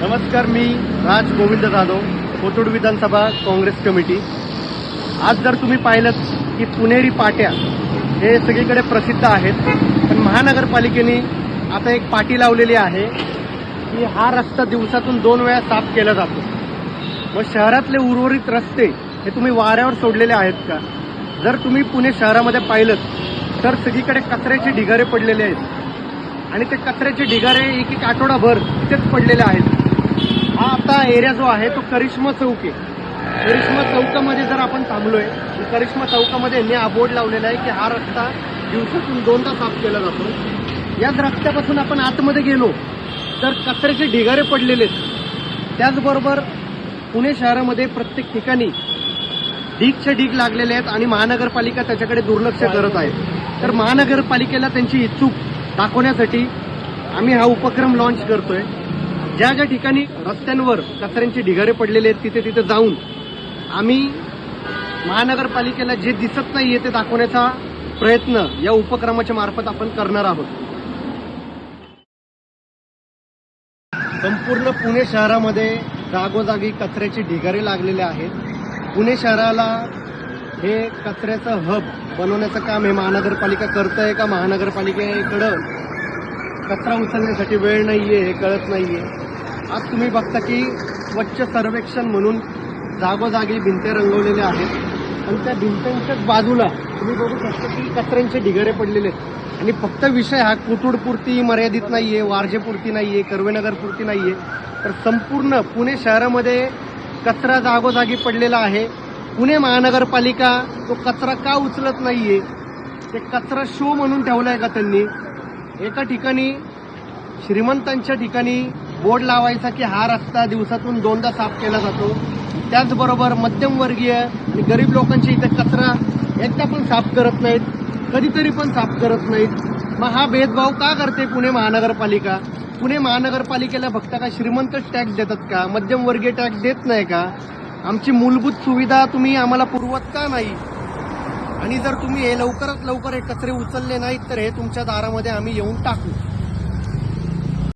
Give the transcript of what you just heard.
नमस्कार मी राज गोविंद जाधव कोथरूड विधानसभा काँग्रेस कमिटी. आज जर तुम्ही पाहिलं की पुणेरी पाट्या हे सगळीकडे प्रसिद्ध आहेत पण महानगरपालिकेने आता एक पाटी लावलेली आहे की हा रस्ता दिवसातून दोन वेळा साफ केला जातो. व शहरातले उर्वरित रस्ते हे तुम्ही वाऱ्यावर सोडलेले आहेत का? जर तुम्ही पुणे शहरामध्ये पाहिलं तर सगळीकडे कचऱ्याचे ढिगारे पडलेले आहेत. आणि ते कचऱ्याचे ढिगारे एक एक आठवडाभर तिथेच पडलेले आहेत. एरिया जो आहे तो करिश्मा चौक आहे. करिश्मा चौकामध्ये जर आपण थांबलोय तर करिश्मा चौकामध्ये मी हा बोर्ड लावलेला आहे की हा रस्ता दिवसातून दोनदा साफ केला जातो. याच रस्त्यापासून आपण आतमध्ये गेलो तर कचऱ्याचे ढिगारे पडलेले आहेत. त्याचबरोबर पुणे शहरामध्ये प्रत्येक ठिकाणी ढीगचे ढीग लागलेले आहेत आणि महानगरपालिका त्याच्याकडे दुर्लक्ष करत आहे. तर महानगरपालिकेला त्यांची इच्छूक दाखवण्यासाठी आम्ही हा उपक्रम लॉन्च करतोय. ज्या ज्या ठिकाणी रस्त्यांवर कचऱ्यांचे ढिगारे पडलेले आहेत तिथे तिथे जाऊन आम्ही महानगरपालिकेला जे दिसत नाहीये ते दाखवण्याचा प्रयत्न या उपक्रमाच्या मार्फत आपण करणार आहोत. संपूर्ण पुणे शहरामध्ये जागोजागी कचऱ्याचे ढिगारे लागलेले आहेत. पुणे शहराला हे कचऱ्याचं हब बनवण्याचं काम हे महानगरपालिका करतंय का? महानगरपालिकेकडं कचरा उचलण्यासाठी वेळ नाहीये हे कळत नाहीये. आज तुम्ही बघता की स्वच्छ सर्वेक्षण म्हणून जागोजागी भिंते रंगवलेल्या आहेत. आणि त्या भिंतांच्याच बाजूला तुम्ही बघू शकता की कचऱ्यांचे ढिगारे पडलेले आहेत. आणि फक्त विषय हा कुटुडपुरती मर्यादित नाहीये वारजेपुरती नाहीये कर्वेनगरपुरती नाहीये. तर संपूर्ण पुणे शहरामध्ये कचरा जागोजागी पडलेला आहे. पुणे महानगरपालिका तो कचरा का उचलत नाहीये? ते कचरा शो म्हणून ठेवलाय का त्यांनी? एका ठिकाणी श्रीमंतांच्या ठिकाणी बोर्ड लावायचा की हा रस्ता दिवसातून दोनदा साफ केला जातो. त्याचबरोबर मध्यमवर्गीय आणि गरीब लोकांची इथे कचरा एकदा पण साफ करत नाहीत कधीतरी पण साफ करत नाहीत. मग हा भेदभाव का करते पुणे महानगरपालिका? पुणे महानगरपालिकेला फक्त का श्रीमंतच टॅक्स देतात का? मध्यमवर्गीय टॅक्स देत नाही का? आमची मूलभूत सुविधा तुम्ही आम्हाला पुरवत का नाही? आणि जर तुम्ही हे लवकरात लवकर हे कचरे उचलले नाहीत तर हे तुमच्या दारामध्ये आम्ही येऊन टाकू.